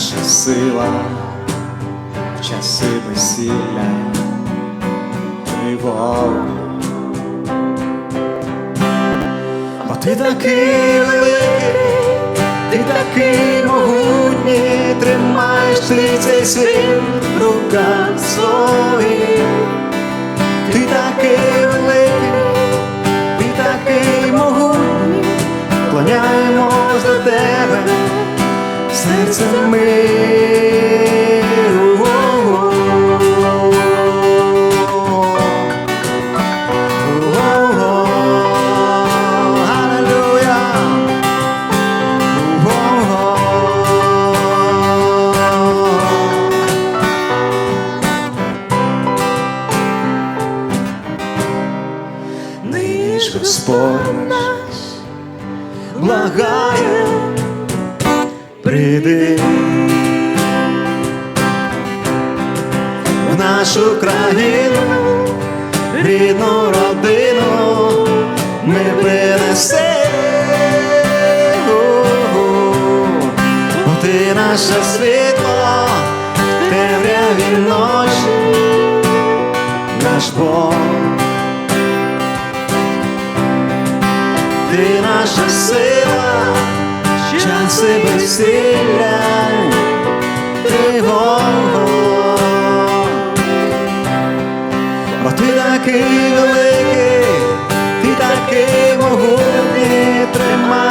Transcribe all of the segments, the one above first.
наша сила в часи весілля тривоги. Бо ти такий великий, ти такий могутній, тримаєш ти цей світ в руках своїх. Ти такий великий, ти такий могутній, клоняємось до тебе, серце ми.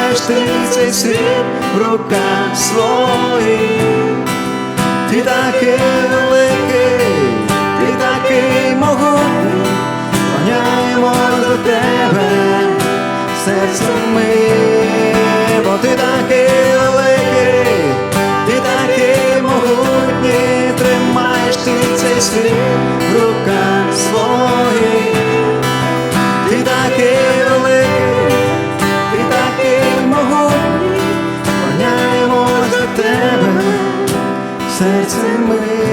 Тримаєш ти цей світ в руках своїх. Ти такий великий, ти такий могутній, клоняємо до тебе серце ми, бо ти такий великий, ти такий могутній, тримаєш ти цей світ в руках своїх. Серце ми.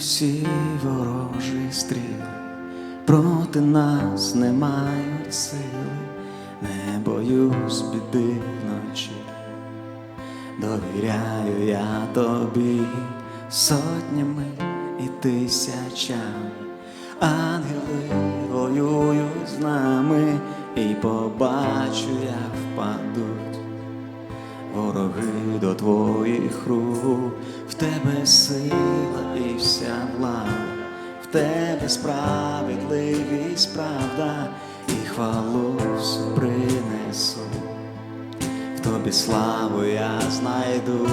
І усі ворожі стріли. Проти нас не мають сили, не боюсь біди вночі, довіряю я тобі сотнями і тисячами, ангели воюють з нами, і побачу, як впадуть вороги до твоїх рук, в тебе сила і вся влада, в тебе справедливість, правда, і хвалу принесу, в тобі славу я знайду.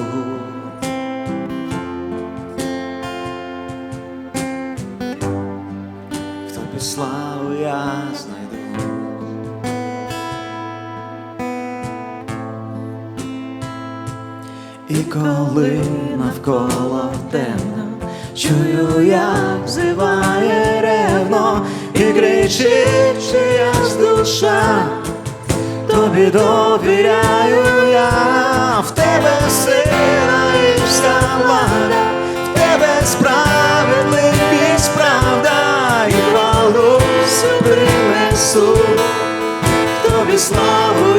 В тобі славу я знайду. І коли навколо темно, чую, як взиває ревно і кричить чиясь душа, тобі довіряю я, в тебе сила і вся влада, в тебе справедливість, правда, і хвалу принесу тобі славу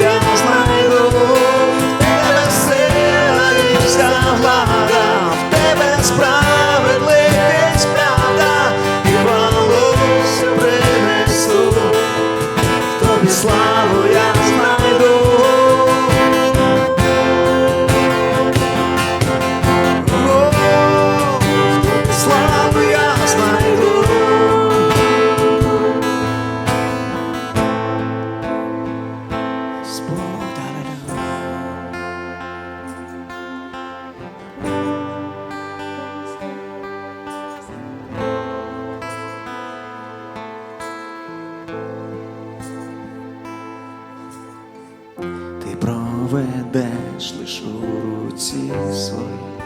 проведеш лиш у руці своїй,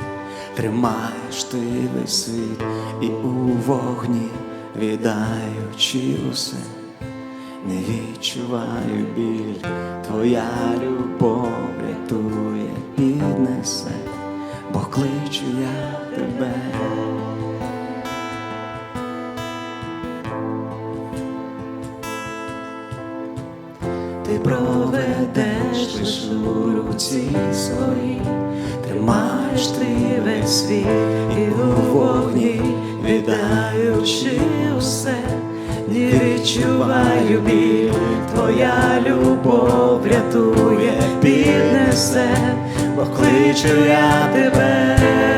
тримаєш ти весь світ і у вогні, віддаючи усе, не відчуваю біль, твоя любов рятує, піднесе, бо кличу я тебе. Ти проведеш лиш у руці своїй, тримаєш ти весь світ і у вогні, віддаючи усе, не відчуваю біль, твоя любов рятує, піднесе, бо кличу я тебе.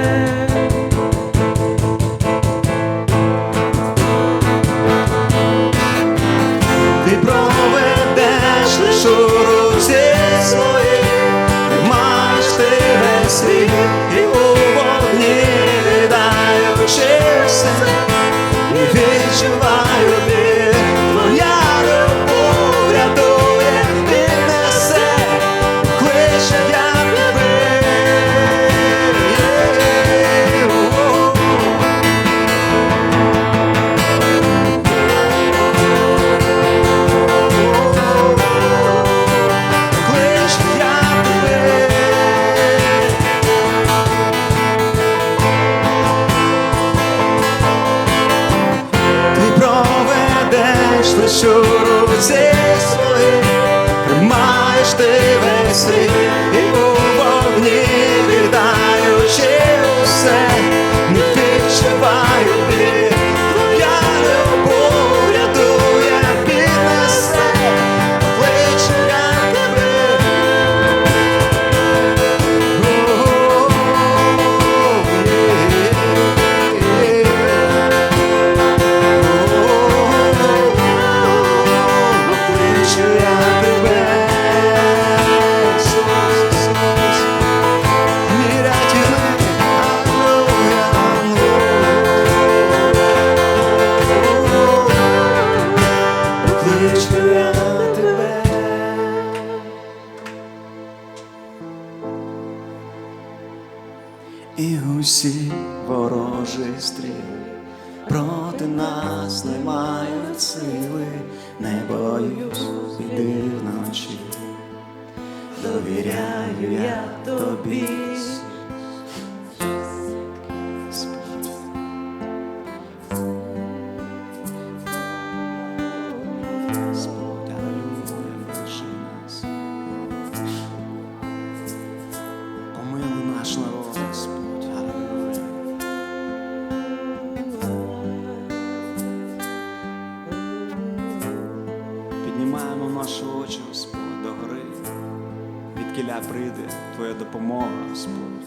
прийде твоя допомога, Господь.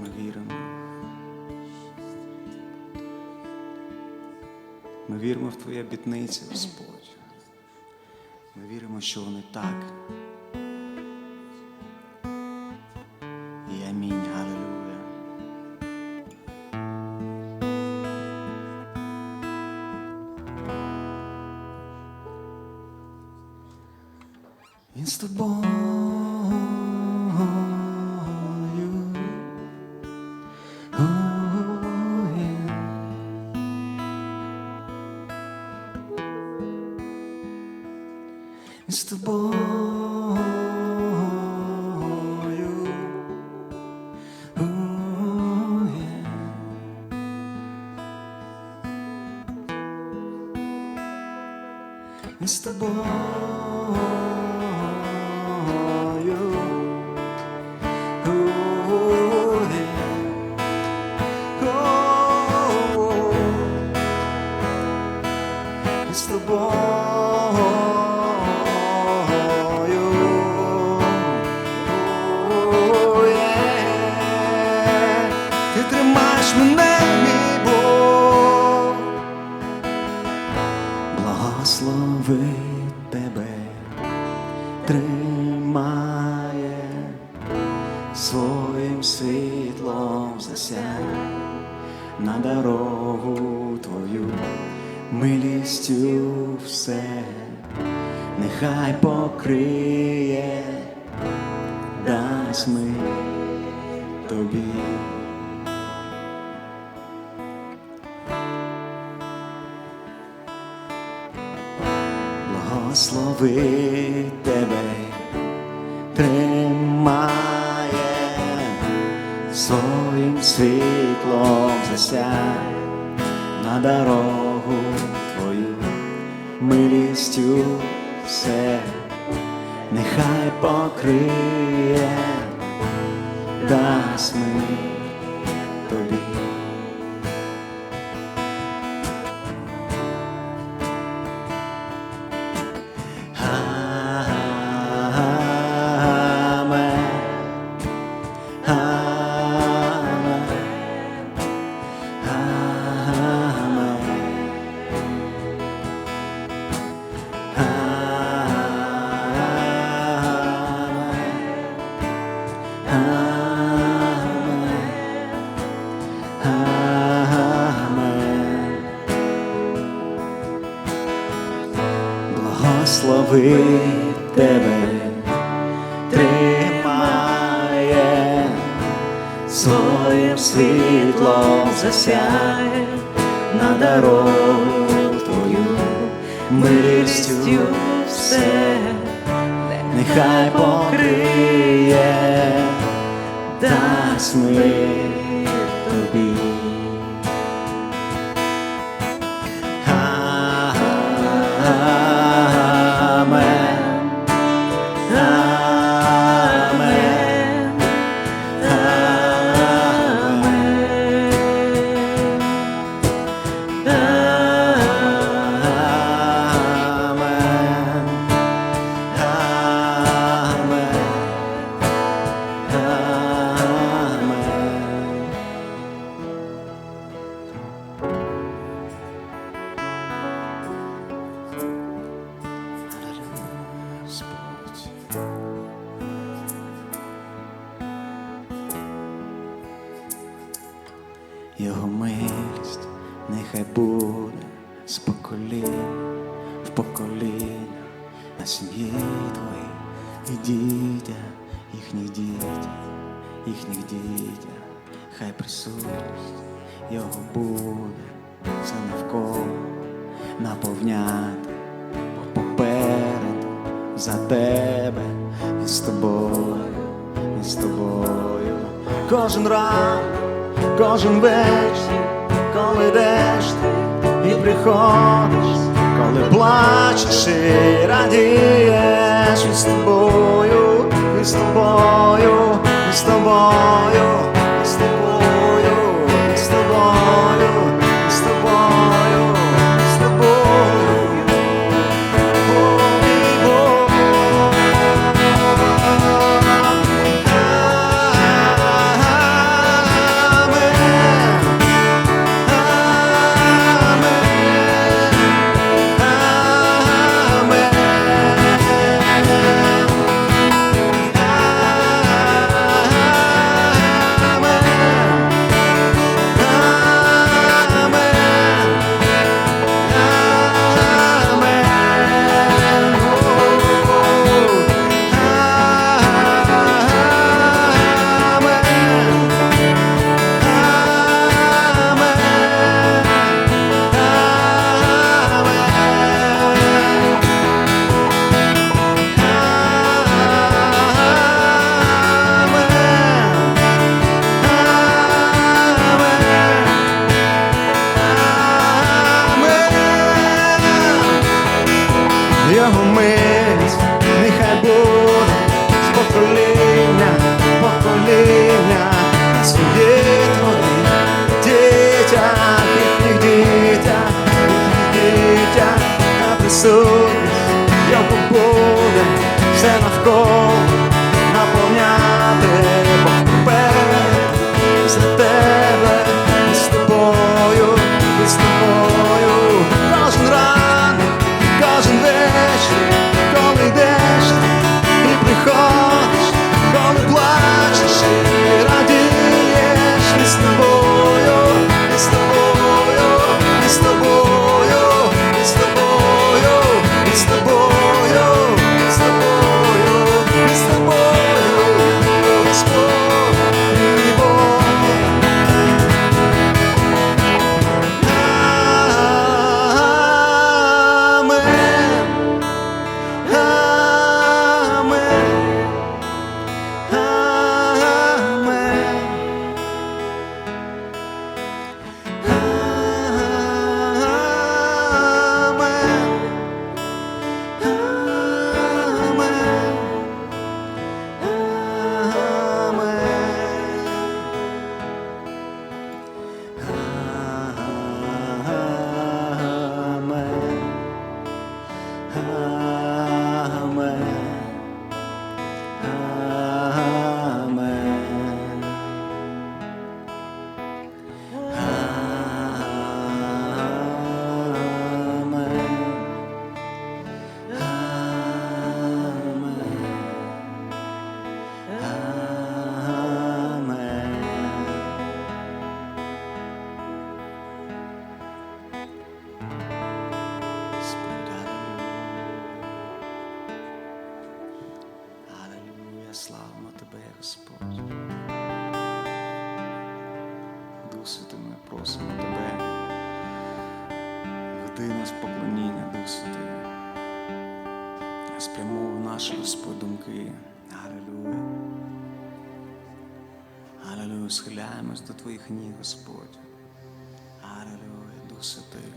ми віримо. Ми віримо в Твої обітниці, Господь. Ми віримо, що вони так. against the ball. на дорогу твою милістю все, нехай покриє, дасть ми тобі. Благослови тебе. світлом засяй на дорогу твою милістю все, нехай покриє дасть ми. милістю все, нехай покриє дасть мир. Його кожен ран, кожен вечір, коли йдеш ти і приходиш, коли плачеш і радієш. І з тобою, і з тобою, і з тобою, Господь. Дух Святий, ми просимо Тебе. Веди нас поклоніння, Дух Святий. Спрямовуй наші, Господь, думки. Аллилуйя. Аллилуйя, схиляємось до Твоїх ніг, Господь. Аллилуйя, Дух Святий.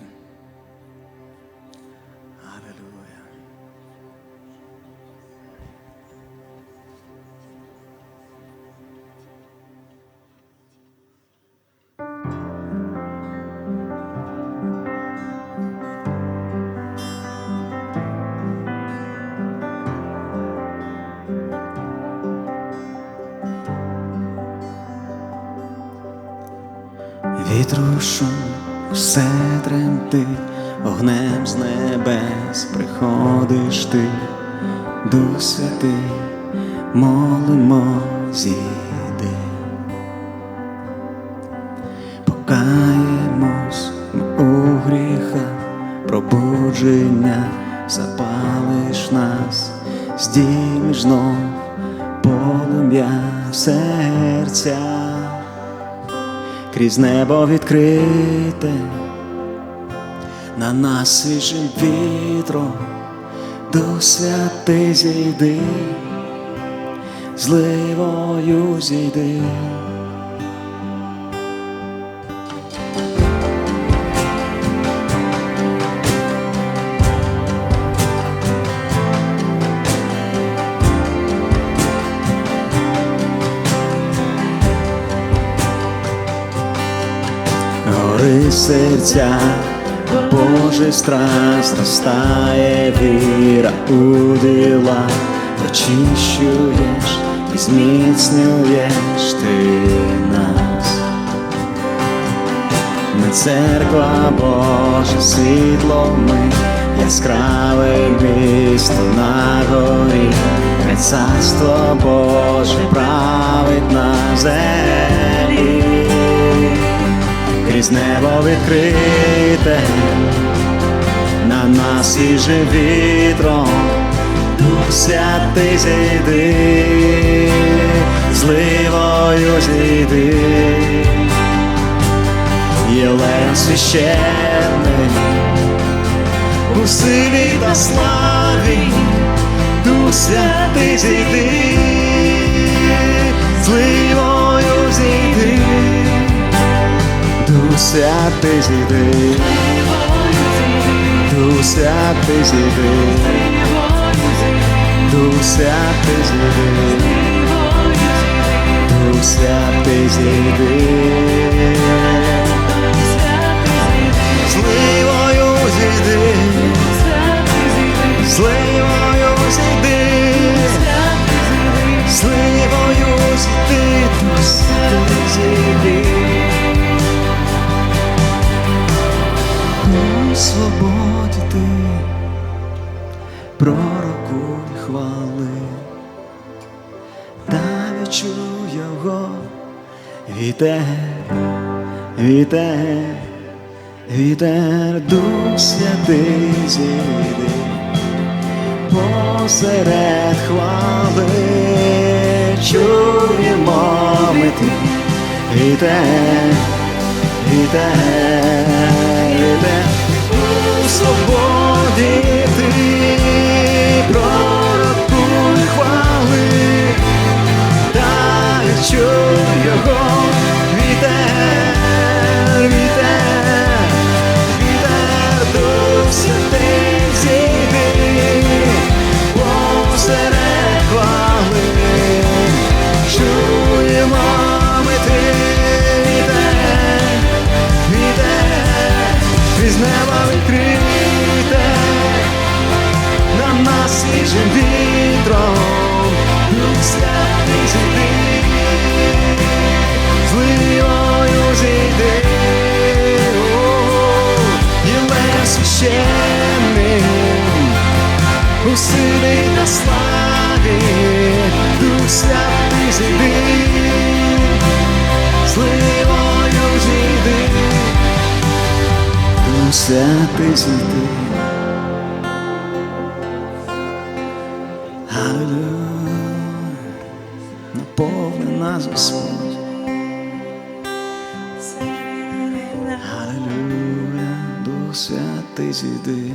Вітру все тремтить, огнем з небес приходиш ти, Дух Святий, молимо, зійди. Крізь небо відкрите, на нас свіжим вітром, до святи зійди, зливою зійди. Серця, Божий страсть ростає віра у діла, очищуєш і зміцнюєш ти нас. Ми церква Божа, світло ми, яскраве місто на горі, Хай царство Боже править на землі крізь небо відкрите, на нас свіжим вітром, Дух святий зійди, зливою зійди, Єлеєм священний, у силі та славі, Дух святий зійди, Дух святий зійди, Дух святий зійди, Дух святий вітер, вітер, вітер, Дух святий зійди посеред хвали, чуємо ми ти. Вітер, вітер, вітер, у свободі ти пророкуй хвали, та чуй його свіжим вітром, святий зійди, зливою зійди, Єлеєм священним, у силі славі, Дух святий зійди, зливою зійди, Дух святий зійди. Аллилуйя, наповни нас Господь. Зійди. Дух святий зійди.